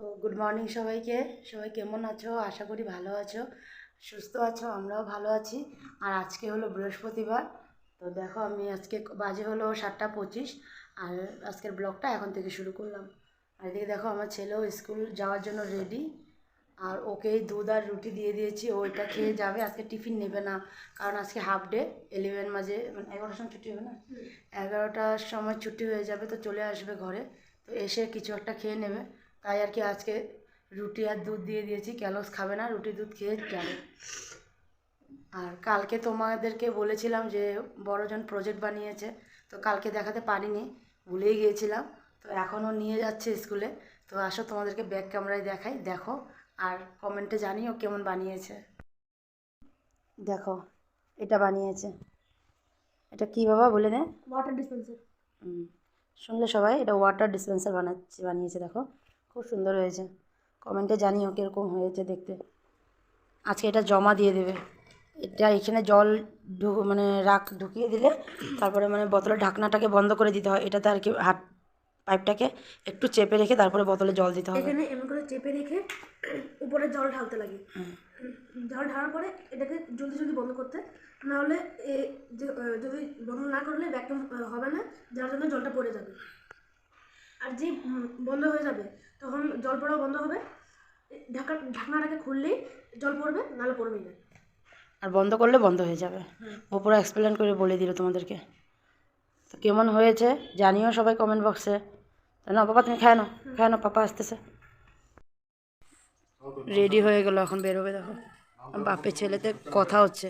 তো good morning সবাইকে। সবাই কেমন আছো? আশা করি ভালো আছো। সুস্থ আছো? আমরাও ভালো আছি। আর আজকে হলো বৃহস্পতিবার। তো দেখো, আমি আজকে বাজে হলো সাতটা পঁচিশ। আর আজকের ব্লগটা এখন থেকে শুরু করলাম। আর এদিকে দেখো, আমার ছেলেও স্কুল যাওয়ার জন্য রেডি আর ওকেই দুধ আর রুটি দিয়ে দিয়েছি। ও এটা খেয়ে যাবে। আজকে টিফিন নেবে না। কারণ আজকে হাফ ডে ইলেভেন মাঝে মানে এগারোটার সময় ছুটি হবে না? এগারোটার সময় ছুটি হয়ে যাবে, তো চলে আসবে ঘরে। তো এসে কিছু একটা খেয়ে নেবে। তাই আর কি আজকে রুটি আর দুধ দিয়ে দিয়েছি। ক্যালোস খাবে না রুটি দুধ খেয়ে যাবে আর কালকে তোমাদেরকে বলেছিলাম যে বড়জন প্রজেক্ট বানিয়েছে তো কালকে দেখাতে পারিনি ভুলেই গিয়েছিলাম। তো এখনও নিয়ে যাচ্ছে স্কুলে। তো আসো তোমাদেরকে ব্যাক ক্যামেরায় দেখাই দেখো আর কমেন্টে জানিও কেমন বানিয়েছে। দেখো এটা বানিয়েছে। এটা কি বাবা বলে দে? ওয়াটার ডিসপেন্সার হুম। শুনলে সবাই? এটা ওয়াটার ডিসপেন্সার বানাচ্ছে বানিয়েছে দেখো। খুব সুন্দর হয়েছে। কমেন্টে জানিও কীরকম হয়েছে দেখতে। আজকে এটা জমা দিয়ে দেবে। এটা এখানে জল মানে রাখ ঢুকিয়ে দিলে তারপরে মানে বোতলের ঢাকনাটাকে বন্ধ করে দিতে হয়। এটাতে আর কি হাত পাইপটাকে একটু চেপে রেখে তারপরে বোতলে জল দিতে হবে। এখানে এমন করে চেপে রেখে উপরে জল ঢালতে লাগে। জল ঢালার পরে এটাকে জলদি জলদি বন্ধ করতে। নাহলে যদি বন্ধ না করলে ভ্যাকুম হবে না যার জন্য জলটা পড়ে যাবে। আর যে বন্ধ হয়ে যাবে তখন জল পড়াও বন্ধ হবে। ঢাকা ঢাকনাটাকে খুললেই জল পড়বে নাহলে পড়বেই না। আর বন্ধ করলে বন্ধ হয়ে যাবে। ও পুরো এক্সপ্লেন করে বলে দিল তোমাদেরকে। তো কেমন হয়েছে জানিও সবাই কমেন্ট বক্সে না বাবা তুমি খায় না খায় না পাপা আসতেছে। রেডি হয়ে গেল এখন বেরোবে দেখো। বাপের ছেলেতে কথা হচ্ছে।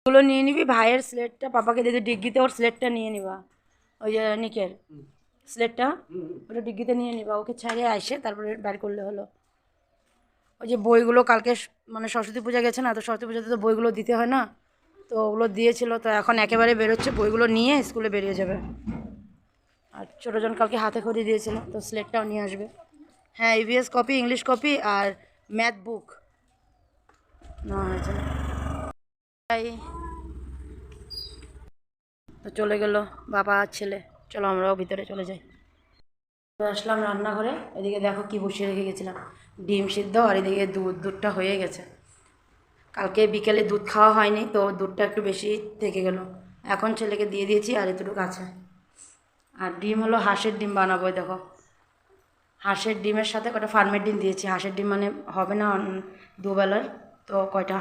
এগুলো নিয়ে নিবি ভাইয়ের স্লেটটা পাপাকে দিয়ে ডিগ্গিতে ওর স্লেটটা নিয়ে নিবা। ওই যে নিকের স্লেটটা ওটা ডিগ্গিতে নিয়ে নিবা ওকে ছাড়িয়ে আসে তারপরে বের করলে হলো। ওই যে বইগুলো কালকে মানে সরস্বতী পূজা গেছে না তো সরস্বতী পূজাতে তো বইগুলো দিতে হয় না তো ওগুলো দিয়েছিল তো এখন একেবারে বেরোচ্ছে বইগুলো নিয়ে স্কুলে বেরিয়ে যাবে। আর ছোটোজন কালকে হাতে করে দিয়েছিল তো স্লেটটাও নিয়ে আসবে। হ্যাঁ ইভিএস কপি ইংলিশ কপি আর ম্যাথ বুক না হয়েছে তাই তো চলে গেল বাবা আর ছেলে। চলো আমরাও ভিতরে চলে যাই। তো আসলাম রান্নাঘরে। এদিকে দেখো কি বসিয়ে রেখে গেছিলাম। ডিম সিদ্ধ আর এদিকে দুধ, দুধটা হয়ে গেছে। কালকে বিকেলে দুধ খাওয়া হয়নি, তো দুধটা একটু বেশি থেকে গেল। এখন ছেলেকে দিয়ে দিয়েছি আর এতটুকু আছে। আর ডিম হলো হাঁসের ডিম বানাবো দেখো। হাঁসের ডিমের সাথে কটা ফার্মের ডিম দিয়েছি। হাঁসের ডিম মানে হবে না দুবেলার। তো কয়টা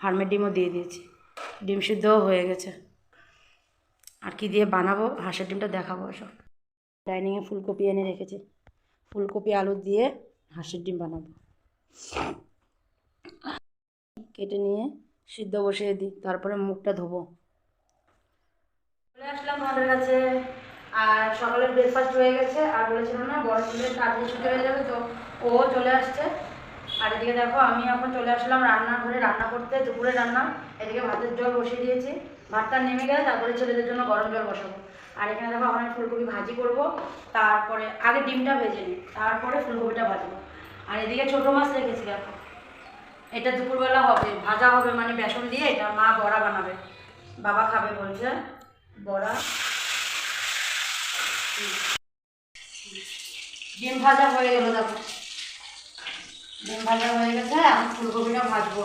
ফার্মের ডিমও দিয়ে দিয়েছি। ডিম সিদ্ধও হয়ে গেছে। আর কি দিয়ে বানাবো, হাঁসের ডিমটা দেখাবো সব ডাইনিংয়ে ফুলকপি এনে রেখেছি। ফুলকপি, আলু দিয়ে হাঁসের ডিম বানাবো। কেটে নিয়ে সিদ্ধ বসিয়ে দিই, তারপরে মুখটা ধোবো। চলে আসলাম তোমাদের কাছে। আর সকালের ব্রেকফাস্ট হয়ে গেছে। আর বলেছিলাম না, বড় ছেলের কাজে ছুটি যাবে তো, ও চলে আসছে। আর এদিকে দেখো, আমি এখন চলে আসলাম রান্না রান্নাঘরে রান্না করতে, দুপুরে রান্না। এদিকে ভাতের জল বসিয়ে দিয়েছি। ভাতটা নেমে গেলে তারপরে ছেলেদের জন্য গরম জল বসাবো। আর এখানে দেখো আমি ফুলকপি ভাজি করব। তারপরে আগে ডিমটা ভেজে নিই। তারপরে ফুলকপিটা ভাজবো। আর এদিকে ছোটো মাছ রেখেছি, দেখো। এটা দুপুরবেলা হবে। ভাজা হবে মানে বেসন দিয়ে এটা মা বড়া বানাবে। বাবা খাবে বলছে, বড়া। ডিম ভাজা হয়ে গেল, দেখো। ডিম ভাজা হয়ে গেছে, এখন ফুলকপিটা ভাজবো।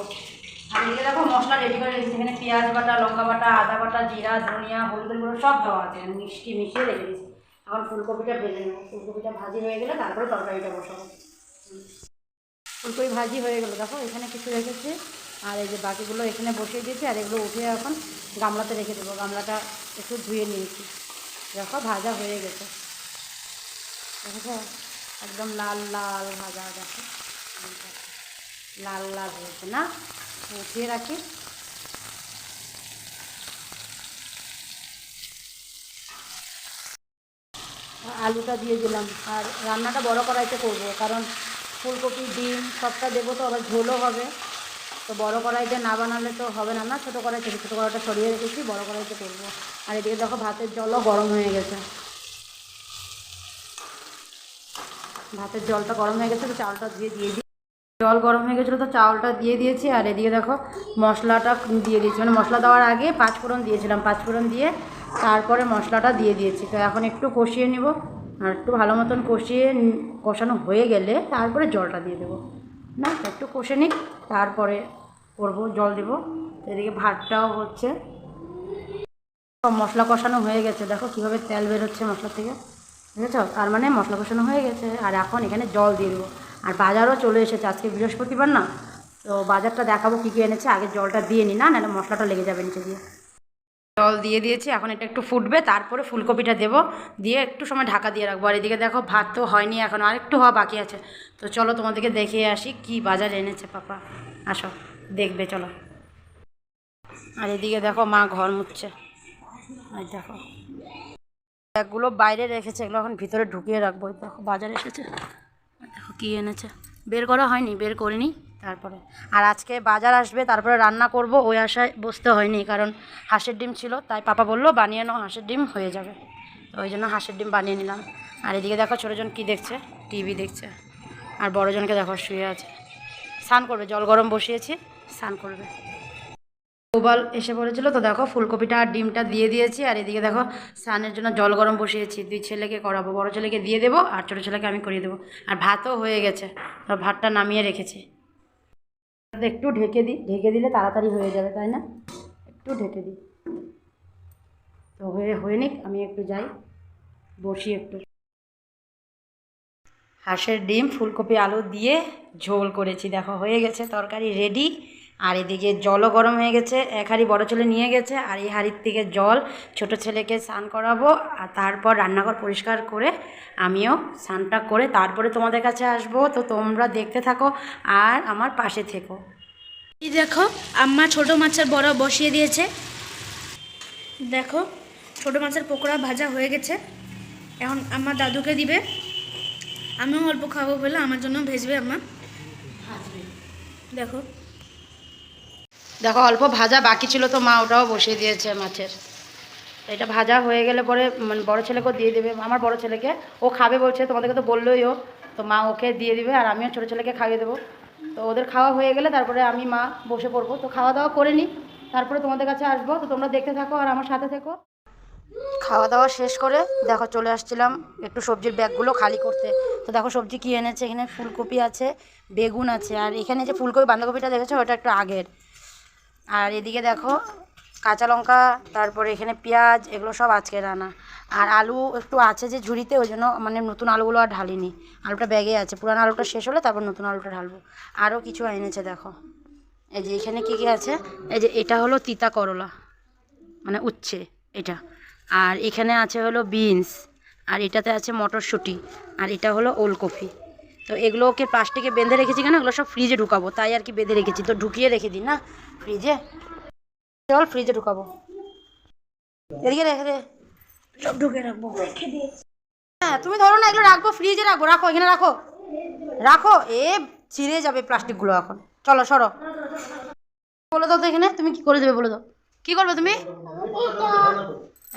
আর এদিকে দেখো মশলা রেডি করে রেখেছি, এখানে পেঁয়াজ বাটা, লঙ্কা বাটা, আদা বাটা, জিরা, ধনিয়া, হলুদের গুঁড়ো, সব দেওয়া আছে। মিষ্টি মিশিয়ে রেখে দিয়েছি। এখন ফুলকপিটা ভেজে নেব। ফুলকপিটা ভাজি হয়ে গেলে তারপরে তরকারিটা বসাবো। ফুলকপি ভাজি হয়ে গেলো। দেখো, এখানে কিছু রেখেছি। আর এই যে বাকিগুলো এখানে বসিয়ে দিয়েছি, আর এগুলো উঠিয়ে এখন গামলাতে রেখে দেবো। গামলাটা একটু ধুয়ে নিয়েছি। দেখো, ভাজা হয়ে গেছে। দেখো, একদম লাল লাল ভাজা, দেখো। লাল লাল হয়েছে না। উঠিয়ে রাখি। আলুটা দিয়ে দিলাম। আর রান্নাটা বড় কড়াইতে করব, কারণ ফুলকপি, ডিম সবটা দেবো তো, আবার ঝোলও হবে। তো বড় কড়াইতে না বানালে তো হবে না না, ছোটো কড়াই থেকে ছোটো কড়াইটা সরিয়ে রেখেছি, বড় কড়াইতে করব। আর এদিকে দেখো, ভাতের জলও গরম হয়ে গেছে। ভাতের জলটা গরম হয়ে গেছে, তো চালটা দিয়ে দিয়ে দিই। জল গরম হয়ে গেছিল তো চাউলটা দিয়ে দিয়েছি, আর এদিকে দেখো মশলাটা দিয়ে দিয়েছি। মানে মশলা দেওয়ার আগে পাঁচফোড়ন দিয়েছিলাম, পাঁচফোড়ন দিয়ে তারপরে মশলাটা দিয়ে দিয়েছি। তো এখন একটু কষিয়ে নিব, আর একটু ভালো মতন কষিয়ে কষানো হয়ে গেলে তারপরে জলটা দিয়ে দেবো। না, একটু কষে নিক, তারপরে করব, জল দেবো। এদিকে ভাতটাও হচ্ছে। মশলা কষানো হয়ে গেছে, দেখো কীভাবে তেল বেরোচ্ছে মশলা থেকে, বুঝেছ? তার মানে মশলা কষানো হয়ে গেছে, আর এখন এখানে জল দিয়ে দেবো। আর বাজারও চলে এসেছে আজকে বৃহস্পতিবার না। তো বাজারটা দেখাবো কী কী এনেছে, আগে জলটা দিয়ে নি না, নাহলে মশলাটা লেগে যাবে নিচে দিয়ে। জল দিয়ে দিয়েছি, এখন এটা একটু ফুটবে, তারপরে ফুলকপিটা দেবো। দিয়ে একটু সময় ঢাকা দিয়ে রাখব। আর এদিকে দেখো, ভাত তো হয়নি এখন আর একটু হওয়া বাকি আছে। তো চলো তোমাদেরকে দেখিয়ে আসি কি বাজার এনেছে পাপা। আসো, দেখবে, চলো। আর এদিকে দেখো, মা ঘর মুচ্ছে আর দেখো। ব্যাগগুলো বাইরে রেখেছে, এগুলো এখন ভিতরে ঢুকিয়ে রাখব। দেখো, বাজার এসেছে। দেখো কী এনেছে? বের করা হয়নি, বের করিনি, তারপরে। আর আজকে বাজার আসবে, তারপরে রান্না করব, ওই আশায় বসতে হয়নি, কারণ হাঁসের ডিম ছিল, তাই পাপা বলল, বানিয়ে নাও, হাঁসের ডিম হয়ে যাবে। তো ওই জন্য হাঁসের ডিম বানিয়ে নিলাম। আর এদিকে দেখো ছোটোজন কী দেখছে? টিভি দেখছে। আর বড়জনকে দেখো, শুয়ে আছে। স্নান করবে, জল গরম বসিয়েছি, স্নান করবে। গোপাল এসে পড়েছিল। তো দেখো, ফুলকপিটা আর ডিমটা দিয়ে দিয়েছি। আর এদিকে দেখো, স্নানের জন্য জল গরম বসিয়েছি। দুই ছেলেকে করাবো, বড় ছেলেকে দিয়ে দেবো আর ছোটো ছেলেকে আমি করিয়ে দেবো। আর ভাতও হয়ে গেছে। ভাতটা নামিয়ে রেখেছি। একটু ঢেকে দিই। ঢেকে দিলে তাড়াতাড়ি হয়ে যাবে, তাই না? একটু ঢেকে দিই। তো হয়ে হয়ে নিক, আমি একটু যাই, বসি একটু। হাঁসের ডিম, ফুলকপি, আলু দিয়ে ঝোল করেছি। দেখো, হয়ে গেছে তরকারি রেডি। আর এদিকে জলও গরম হয়ে গেছে, এক হাড়ি বড়ো ছেলে নিয়ে গেছে, আর এই হাড়ির থেকে জল ছোট ছেলেকে স্নান করাবো, আর তারপর রান্নাঘর পরিষ্কার করে আমিও স্নানটা করে তারপরে তোমাদের কাছে আসব। তো তোমরা দেখতে থাকো আর আমার পাশে থেকো। এই দেখো, আম্মা ছোট মাছের বড়া বসিয়ে দিয়েছে। দেখো, ছোট মাছের পকোড়া ভাজা হয়ে গেছে। এখন আমার দাদুকে দিবে। আমিও অল্প খাব বলে আমার জন্য ভেজবে আম্মা। দেখো। দেখো, অল্প ভাজা বাকি ছিল তো মা ওটাও বসিয়ে দিয়েছে মাছের। এটা ভাজা হয়ে গেলে পরে মানে বড় ছেলেকেও দিয়ে দেবে। আমার বড় ছেলেকে ও খাবে বলছে, তোমাদেরকে তো বললোই ও। তো মা ওকে দিয়ে দিবে আর আমিও ছোটো ছেলেকে খাইয়ে দেবো। তো ওদের খাওয়া হয়ে গেলে তারপরে আমি মা বসে পড়ব। তো খাওয়া দাওয়া করে নিই। তারপরে তোমাদের কাছে আসব। তো তোমরা দেখতে থাকো আর আমার সাথে থেকো। খাওয়া দাওয়া শেষ করে দেখো, চলে আসছিলাম একটু সবজির ব্যাগগুলো খালি করতে। তো দেখো, সবজি কী এনেছে, এখানে ফুলকপি আছে, বেগুন আছে। আর এখানে যে ফুলকপি, বাঁধাকপিটা দেখেছ? ওটা একটু আগের। আর এদিকে দেখো, কাঁচা লঙ্কা, তারপরে এখানে পেঁয়াজ, এগুলো সব আজকে রান্না। আর আলু একটু আছে যে ঝুড়িতে, ওই জন্য মানে নতুন আলুগুলো আর ঢালিনি। আলুটা ব্যাগে আছে, পুরানো আলুটা শেষ হলে তারপর নতুন আলুটা ঢালবো। আরও কিছু এনেছে, দেখো। এই যে এখানে কী কী আছে? এই যে এটা হলো তিতা করলা মানে উচ্ছে এটা। আর এখানে আছে হলো বিনস, আর এটাতে আছে মটরশুঁটি, আর এটা হলো ওলকপি। তো এগুলোকে প্লাস্টিকে বেঁধে রেখেছি কেন? এগুলো সব ফ্রিজে ঢুকাবো, তাই আর কি বেঁধে রেখেছি। তো ঢুকিয়ে রেখে দিই না ফ্রিজে চল ফ্রিজে ঢুকাবো। এদিকে রেখে দে। সব ঢুকে রাখব। হ্যাঁ তুমি ধরো না, এগুলো রাখব ফ্রিজে রাখব, রাখো, এখানে রাখো। রাখো, এ ছিঁড়ে যাবে প্লাস্টিকগুলো এখন। চলো, সরো। বলে দাও তো এখানে, তুমি কি করে দেবে বলে দাও। কি করবে তুমি?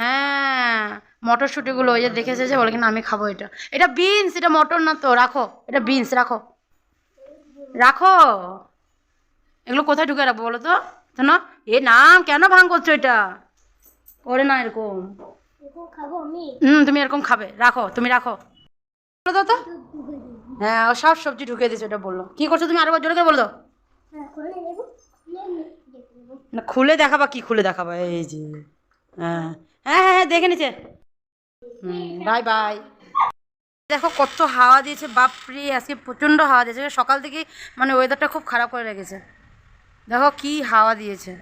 হ্যাঁ। মটরশুঁটিগুলো ওই যে দেখেছে যে বলে কিনা আমি খাব এটা। এটা বিনস এটা মটর না তো রাখো। এটা বিনস রাখো। রাখো। এগুলো কোথায় ঢুকে রাখব বলো তো? না এ নাম কেন ভাঙ করছ এটা? করে না এরকম। হুম তুমি এরকম খাবে। রাখো তুমি রাখো। বলে তো হ্যাঁ ও সব সবজি ঢুকিয়ে দিয়েছে ওটা বলল কি করছ তুমি আরও জোরে করে বলে দাও না খুলে দেখাবা কি খুলে দেখাবা? এই যে হ্যাঁ হ্যাঁ। হ্যাঁ হ্যাঁ দেখে নিচে। বাই বাই দেখো কত হাওয়া দিয়েছে, বাপরে, আজকে প্রচণ্ড হাওয়া দিয়েছে। সকাল থেকে মানে ওয়েদারটা খুব খারাপ করে রেখেছে। দেখো কি হাওয়া দিয়েছে।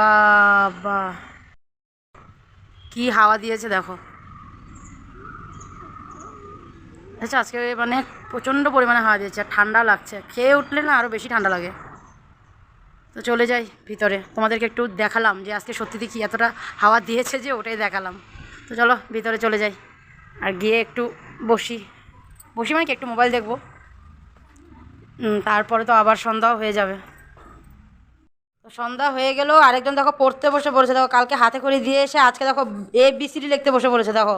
বাবা। কি হাওয়া দিয়েছে, দেখো। আচ্ছা আজকে মানে প্রচণ্ড পরিমাণে হাওয়া দিয়েছে, আর ঠান্ডা লাগছে। খেয়ে উঠলে না আরও বেশি ঠান্ডা লাগে। তো চলে যাই ভিতরে। তোমাদেরকে একটু দেখালাম যে আজকে সত্যিতে কি এতটা হাওয়া দিয়েছে যে ওটাই দেখালাম। তো চলো, ভিতরে চলে যাই। আর গিয়ে একটু বসি। বসি মানে কি? একটু মোবাইল দেখব। তারপরে তো আবার সন্ধ্যাও হয়ে যাবে। তো সন্ধ্যা হয়ে গেলেও আরেকজন দেখো পড়তে বসে পড়েছে। দেখো, কালকে হাতে করে দিয়ে এসে আজকে দেখো এ বিসিডি লিখতে বসে পড়েছে, দেখো।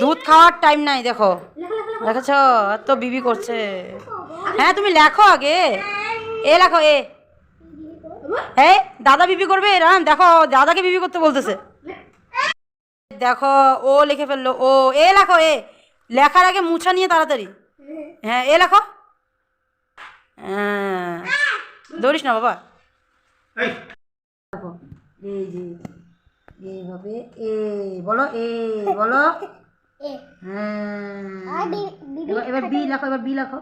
দুধ খাওয়ার টাইম নাই, দেখো। দেখেছ? এত বিবি করছে। হ্যাঁ তুমি লেখো আগে। এ লেখো, এ। হ্যাঁ দাদা বিবি করবে? এরম দেখো, দাদাকে বিবি করতে বলতেছে। দেখো ও লিখে ফেলল। ও এ লেখো এ। লেখার আগে মুছা নিয়ে তাড়াতাড়ি। হ্যাঁ এ লেখো। হ্যাঁ দৌড়িস না বাবা। দেখো এই যে এইভাবে এ বলো এ বলো। হ্যাঁ। এবার এবার বি লেখো এবার বি লেখো।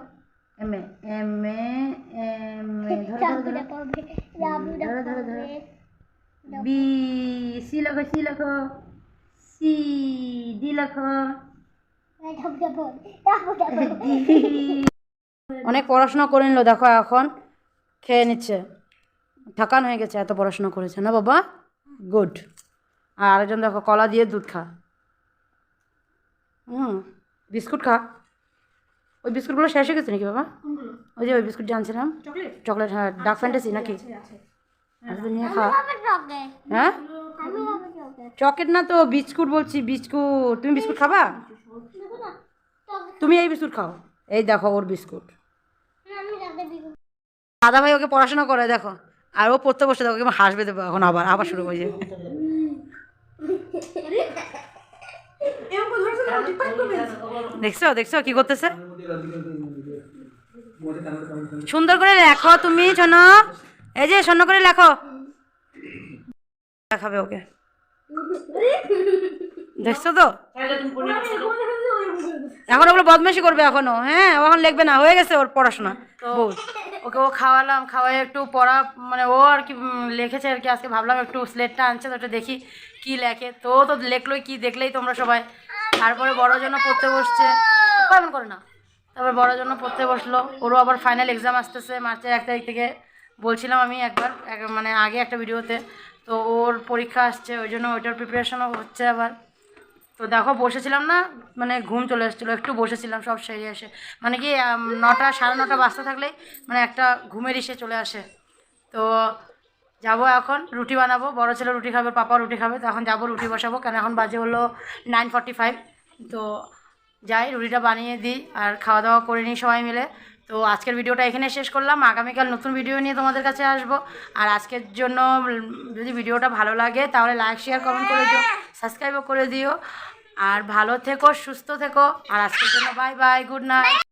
M A M A M A ধরো ধরো ধরো। ধরো ধরো ধরো। বি সি লেখো সি লেখো। সি ডি লেখো। অনেক পড়াশোনা করে নিল দেখো এখন খেয়ে নিচ্ছে। ঠকান হয়ে গেছে এত পড়াশোনা করেছে। না বাবা? গুড আর আরেকজন দেখো কলা দিয়ে দুধ খা। হুম বিস্কুট খা। ওই বিস্কুটগুলো শেষ হয়ে গেছে নাকি বাবা? ওই যে ওই বিস্কুট জানছিলাম চকলেট? চকলেট হ্যাঁ ডার্ক ফ্যান্টাসি নাকি? আছে আছে। আচ্ছা, নিয়ে খা। হ্যাঁ? চকলেট না তো বিস্কুট বলছি, বিস্কুট। তুমি বিস্কুট খাবা? তুমি এই বিস্কুট খাও। এই দেখো ওর বিস্কুট। দাদা ভাই ওকে পড়াশোনা করে দেখো। আর ও পড়তে বসে, দেখো, কেমন হাসবে দেবো। এখন আবার আবার শুরু করে যাবে। দেখছ দেখছ কি করতেছে? সুন্দর করে লেখো তুমি, শোনো। এই যে, শোনো করে লেখো। দেখাবে ওকে। দেখছ তো? এখন ওগুলো বদমাশি করবে এখনও হ্যাঁ? এখন লিখবে না হয়ে গেছে ওর পড়াশোনা। বউ ওকে ও খাওয়ালাম খাওয়াই একটু পড়া মানে ও আর কি লিখেছে আর কি আজকে ভাবলাম একটু স্লেটটা আনছে তো একটু দেখি কি লেখে। তো তো লেখলোই কি দেখলেই তোমরা সবাই। তারপরে বড় জন্য পড়তে বসছে। এমন করে না। তারপর বড় জন্য পড়তে বসল। ওরও আবার ফাইনাল এক্সাম আসতেছে মার্চের এক তারিখ থেকে। বলছিলাম আমি একবার এক- মানে আগে একটা ভিডিওতে তো ওর পরীক্ষা আসছে, ওই জন্য ওইটার প্রিপারেশনও হচ্ছে আবার। তো দেখো, বসেছিলাম না মানে ঘুম চলে এসেছিল, একটু বসেছিলাম, সব সেরে এসে। মানে কি নটা, সাড়ে নটা বাজতে থাকলেই মানে একটা ঘুমের ইসে চলে আসে। তো যাব এখন, রুটি বানাবো, বড় ছেলে রুটি খাবে, পাপা রুটি খাবে, তো এখন যাব রুটি বসাবো, কেন এখন বাজে হলো নাইন ফর্টি ফাইভ তো যাই, রুটিটা বানিয়ে দিই, আর খাওয়া দাওয়া করে নিই সবাই মিলে। তো আজকের ভিডিওটা এখানে শেষ করলাম। আগামীকাল নতুন ভিডিও নিয়ে তোমাদের কাছে আসব। আর আজকের জন্য যদি ভিডিওটা ভালো লাগে, তাহলে লাইক শেয়ার কমেন্ট করে দিও সাবস্ক্রাইবও করে দিও। আর ভালো থেকো, সুস্থ থেকো। আর আজকের জন্য বাই বাই গুড নাইট